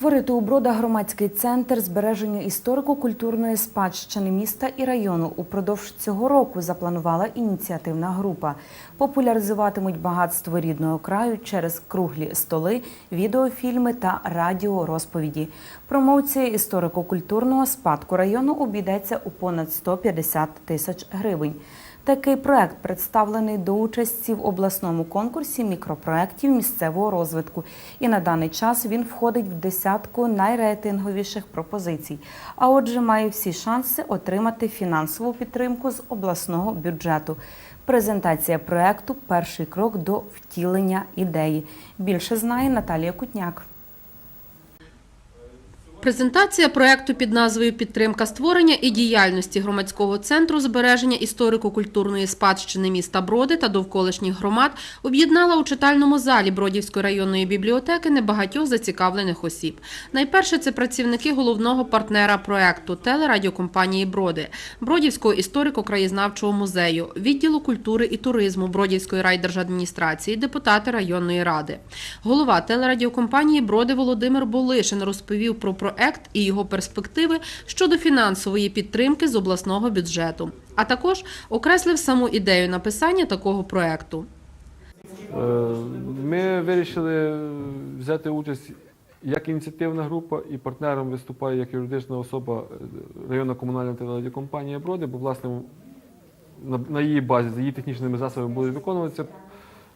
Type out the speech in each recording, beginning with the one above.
Створити у Брода громадський центр збереження історико-культурної спадщини міста і району упродовж цього року запланувала ініціативна група. Популяризуватимуть багатство рідного краю через круглі столи, відеофільми та радіорозповіді. Промоція історико-культурного спадку району обійдеться у понад 150 тисяч гривень. Такий проект представлений до участі в обласному конкурсі мікропроєктів місцевого розвитку, і на даний час він входить в десятку найрейтинговіших пропозицій. А отже, має всі шанси отримати фінансову підтримку з обласного бюджету. Презентація проекту перший крок до втілення ідеї. Більше знає Наталія Кутняк. Презентація проекту під назвою Підтримка створення і діяльності громадського центру збереження історико-культурної спадщини міста Броди та довколишніх громад об'єднала у читальному залі Бродівської районної бібліотеки небагатьох зацікавлених осіб. Найперше це працівники головного партнера проекту телерадіокомпанії Броди, Бродівського історико-краєзнавчого музею, відділу культури і туризму Бродівської райдержадміністрації, депутати районної ради. Голова телерадіокомпанії Броди Володимир Болишин розповів про проект і його перспективи щодо фінансової підтримки з обласного бюджету, а також окреслив саму ідею написання такого проекту. Е, Ми вирішили взяти участь як ініціативна група, і партнером виступає як юридична особа е, районна комунальна телерадіокомпанія Броди, бо власне на, на її базі, за її технічними засобами буде виконуватися,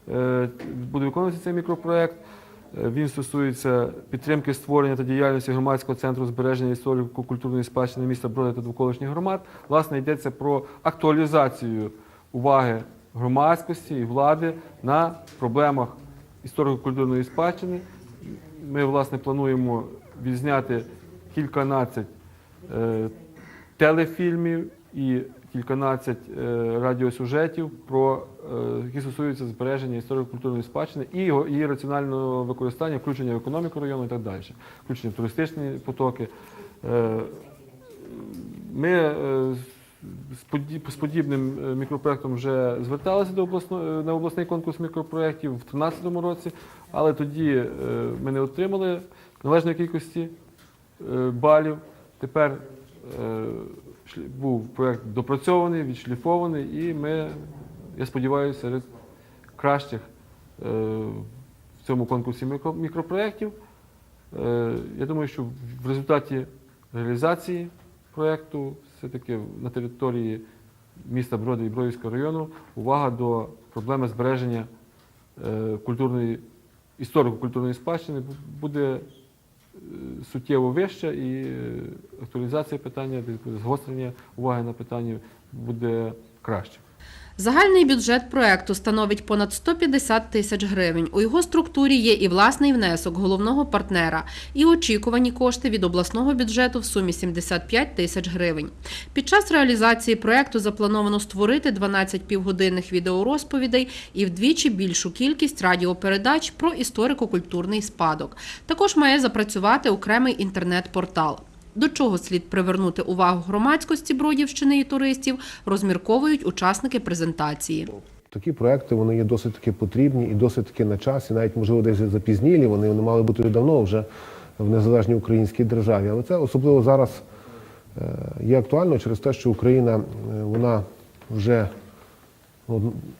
е, буде виконуватися цей мікропроект. Він стосується підтримки створення та діяльності громадського центру збереження історико-культурної спадщини міста Броди та довколишніх громад. Власне, йдеться про актуалізацію уваги громадськості і влади на проблемах історико-культурної спадщини. Ми, власне, плануємо відзняти кільканадцять е, телефільмів і кільканадцять е, радіосюжетів, про, е, які стосуються збереження історико-культурної спадщини і його- її раціонального використання, включення в економіку району і так далі, включення в туристичні потоки. Е, Ми з подібним мікропроектом вже зверталися до обласно, на обласний конкурс мікропроєктів в 2013 році, але тоді ми не отримали належної кількості балів. Тепер був проєкт допрацьований, відшліфований, і ми, я сподіваюся, серед кращих е, в цьому конкурсі мікро- мікропроєктів. Е, Я думаю, що в результаті реалізації проєкту все-таки на території міста Броди і Бродівського району увага до проблеми збереження е, культурної, історико-культурної спадщини буде суттєво вище, і е, актуалізація питання, згострення уваги на питання буде краще. Загальний бюджет проекту становить понад 150 тисяч гривень. У його структурі є і власний внесок головного партнера, і очікувані кошти від обласного бюджету в сумі 75 тисяч гривень. Під час реалізації проекту заплановано створити 12 півгодинних відеорозповідей і вдвічі більшу кількість радіопередач про історико-культурний спадок. Також має запрацювати окремий інтернет-портал. До чого слід привернути увагу громадськості Бродівщини і туристів, розмірковують учасники презентації. Такі проекти вони є досить таки потрібні і досить таки на часі, навіть можливо десь запізнілі. Вони, вони мали бути давно вже в незалежній українській державі. Але це особливо зараз е, є актуально через те, що Україна е, вона вже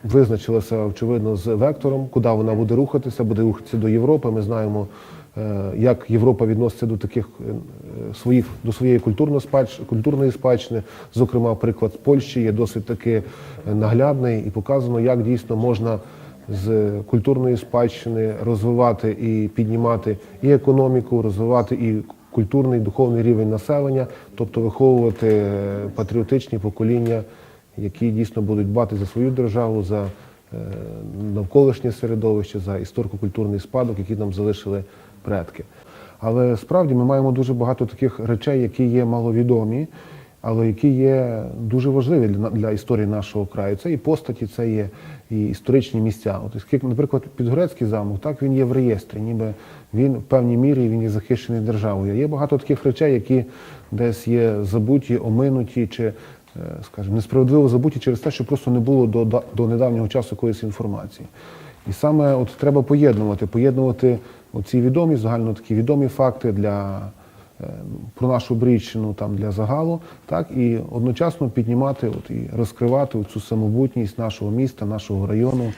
визначилася очевидно з вектором, куди вона буде рухатися, буде рухатися до Європи. Ми знаємо, е, як Європа відноситься до таких е, своїх до своєї культурно культурної спадщини. Зокрема, приклад Польщі є досить таки наглядний і показано, як дійсно можна з культурної спадщини розвивати і піднімати і економіку, розвивати і культурний, духовний рівень населення, тобто виховувати е, патріотичні покоління, які дійсно будуть дбати за свою державу, за е, навколишнє середовище, за історико-культурний спадок, який нам залишили предки. Але справді ми маємо дуже багато таких речей, які є маловідомі, але які є дуже важливі для, для історії нашого краю. Це і постаті, це є і історичні місця. От, скільки, наприклад, Підгорецький замок, так він є в реєстрі, ніби він в певній мірі він є захищений державою. Є багато таких речей, які десь є забуті, оминуті чи, скажімо, несправедливо забуті через те, що просто не було до, до недавнього часу якоїсь інформації. І саме от треба поєднувати, поєднувати оці відомі, загально такі відомі факти для, е, про нашу Брідщину там, для загалу, так, і одночасно піднімати от, і розкривати цю самобутність нашого міста, нашого району.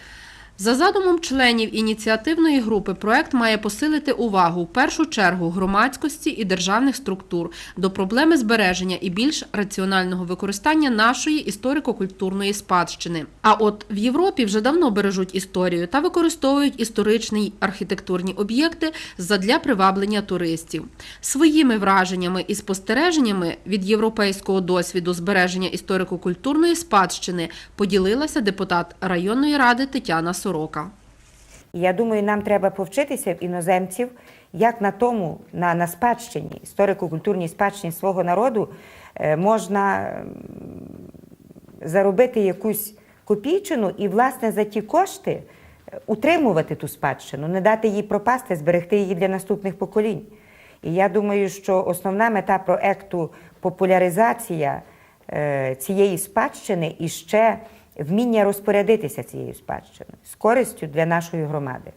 За задумом членів ініціативної групи, проект має посилити увагу в першу чергу громадськості і державних структур до проблеми збереження і більш раціонального використання нашої історико-культурної спадщини. А от в Європі вже давно бережуть історію та використовують історичні архітектурні об'єкти задля приваблення туристів. Своїми враженнями і спостереженнями від європейського досвіду збереження історико-культурної спадщини поділилася депутат районної ради Тетяна Сорока. Я думаю, нам треба повчитися в іноземців, як на тому, на, на спадщині, історико-культурній спадщині свого народу е, можна заробити якусь копійчину і, власне, за ті кошти е, утримувати ту спадщину, не дати їй пропасти, зберегти її для наступних поколінь. І я думаю, що основна мета проекту популяризація е, цієї спадщини і ще вміння розпорядитися цією спадщиною з користю для нашої громади.